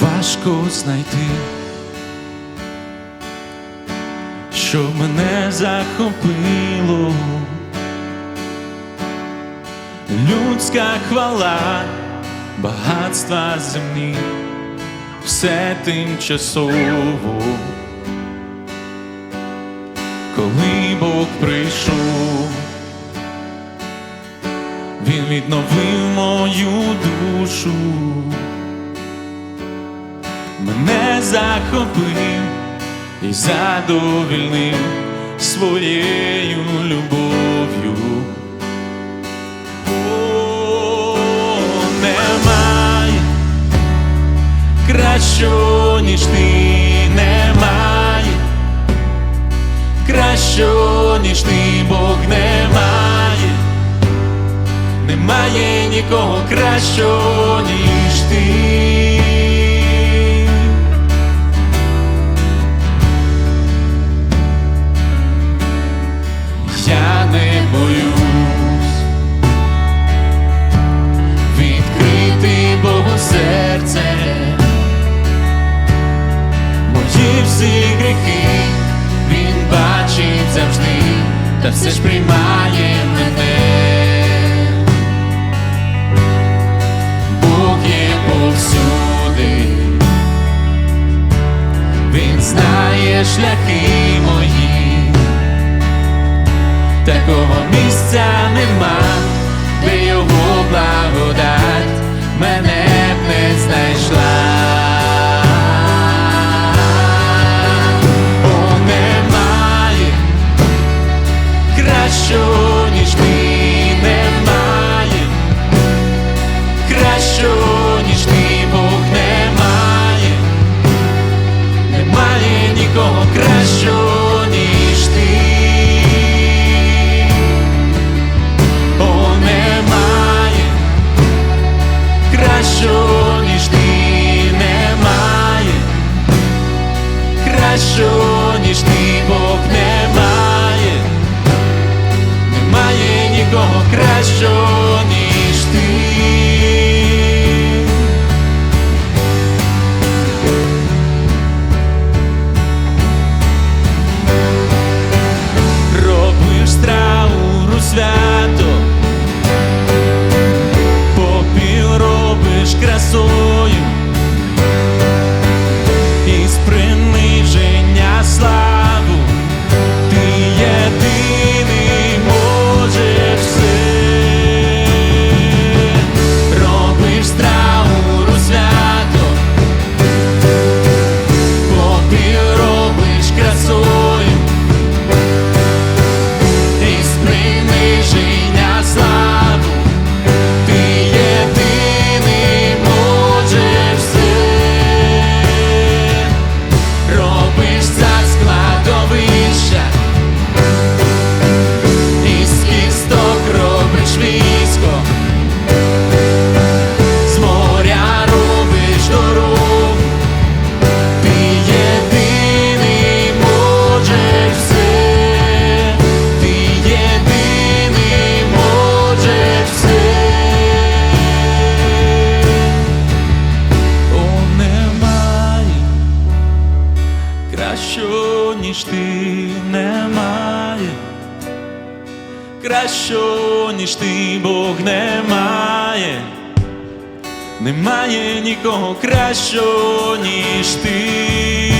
важко знайти, що мене захопило, людська хвала, багатства земні, все тимчасово, коли Бог прийшов. Він відновив мою душу, мене захопив і задовільнив своєю любов'ю. О, немає кращого, ніж ти, немає кращого, ніж ти, Бог немає немає нікого кращого, ніж ти. Та все ж приймає мене. Бог є повсюди, Він знає шляхи мої, такого місця нема, де його благодать кращого, ніж ти, Бог немає, немає нікого кращого, ніж ніж ти немає. Кращого, ніж ти, Бог немає. Немає нікого кращого, ніж ти.